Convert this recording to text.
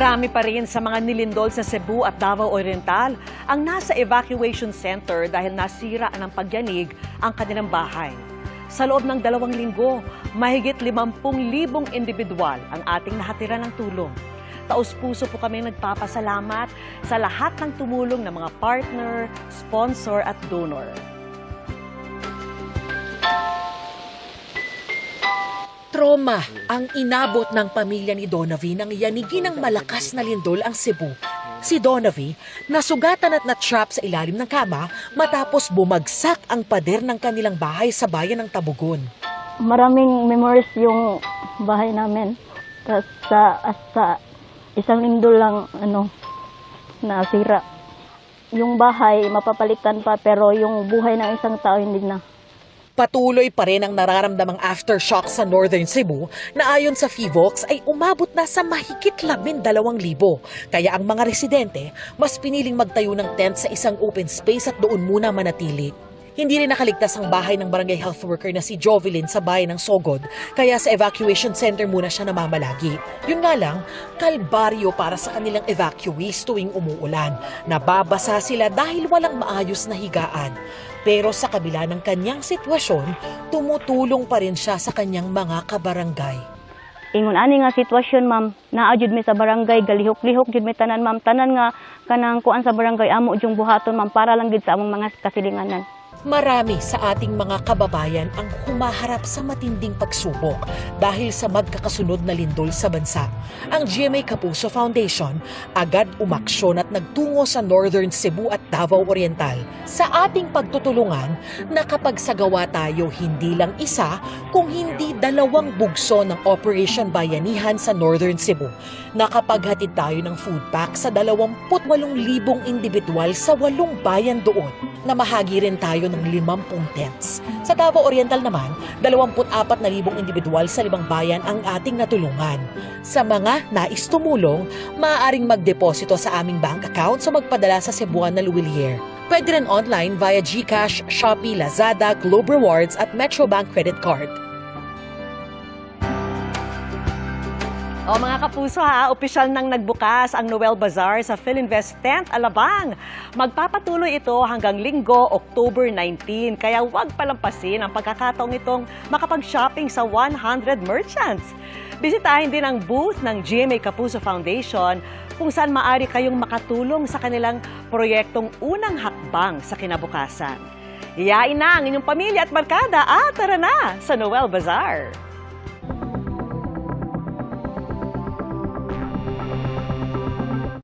Marami pa rin sa mga nilindol sa Cebu at Davao Oriental ang nasa evacuation center dahil nasira ng pagyanig ang kanilang bahay. Sa loob ng dalawang linggo, mahigit 50,000 individual ang ating nahatira ng tulong. Taus-puso po kami nagpapasalamat sa lahat ng tumulong ng mga partner, sponsor at donor. Trauma ang inabot ng pamilya ni Donavi nang yanigin ng malakas na lindol ang Cebu. Si Donavi, nasugatan at na-trap sa ilalim ng kama matapos bumagsak ang pader ng kanilang bahay sa bayan ng Tabugon. maraming memories yung bahay namin. Sa, sa isang linggo lang, ano, nasira. Yung bahay, mapapalitan pa, pero yung buhay ng isang tao, hindi na. Patuloy pa rin ang nararamdamang aftershock sa Northern Cebu na ayon sa FIVOX ay umabot na sa mahigit labing dalawang libo. Kaya ang mga residente mas piniling magtayo ng tent sa isang open space at doon muna manatili. Hindi rin nakaligtas ang bahay ng barangay health worker na si Jovelyn sa bayan ng Sogod, kaya sa evacuation center muna siya namamalagi. Yun nga lang, kalbaryo para sa kanilang evacuees tuwing umuulan. Nababasa sila dahil walang maayos na higaan. Pero sa kabila ng kanyang sitwasyon, tumutulong pa rin siya sa kanyang mga kabarangay. Ingon ani nga sitwasyon ma'am, naa jud mi sa barangay galihok-lihok jud mi tanan ma'am, tanan nga kanang kuan sa barangay amo jung buhaton ma'am para lang gid sa among mga kasilinganan. Marami sa ating mga kababayan ang humaharap sa matinding pagsubok dahil sa magkakasunod na lindol sa bansa. Ang GMA Kapuso Foundation agad umaksyon at nagtungo sa Northern Cebu at Davao Oriental. Sa ating pagtutulungan, nakapagsagawa tayo hindi lang isa, kung hindi dalawang bugso ng Operation Bayanihan sa Northern Cebu. Nakapaghatid tayo ng food pack sa 28,000 individual sa walong bayan doon. Namahagi rin tayo ng 50 tents. Sa Davao Oriental naman, 24,000 individual sa limang bayan ang ating natulungan. Sa mga nais tumulong, maaaring magdeposito sa aming bank account o magpadala sa Cebuana Luwilier. Pwede rin online via GCash, Shopee, Lazada, Globe Rewards at Metrobank Credit Card. O mga kapuso ha, opisyal nang nagbukas ang Noel Bazaar sa Philinvest Tent Alabang. Magpapatuloy ito hanggang linggo, October 19. Kaya huwag palampasin ang pagkakataong itong makapag-shopping sa 100 merchants. Bisitahin din ang booth ng GMA Kapuso Foundation kung saan maaari kayong makatulong sa kanilang proyektong unang hakbang sa kinabukasan. Iyain na ang inyong pamilya at barkada at tara na sa Noel Bazaar!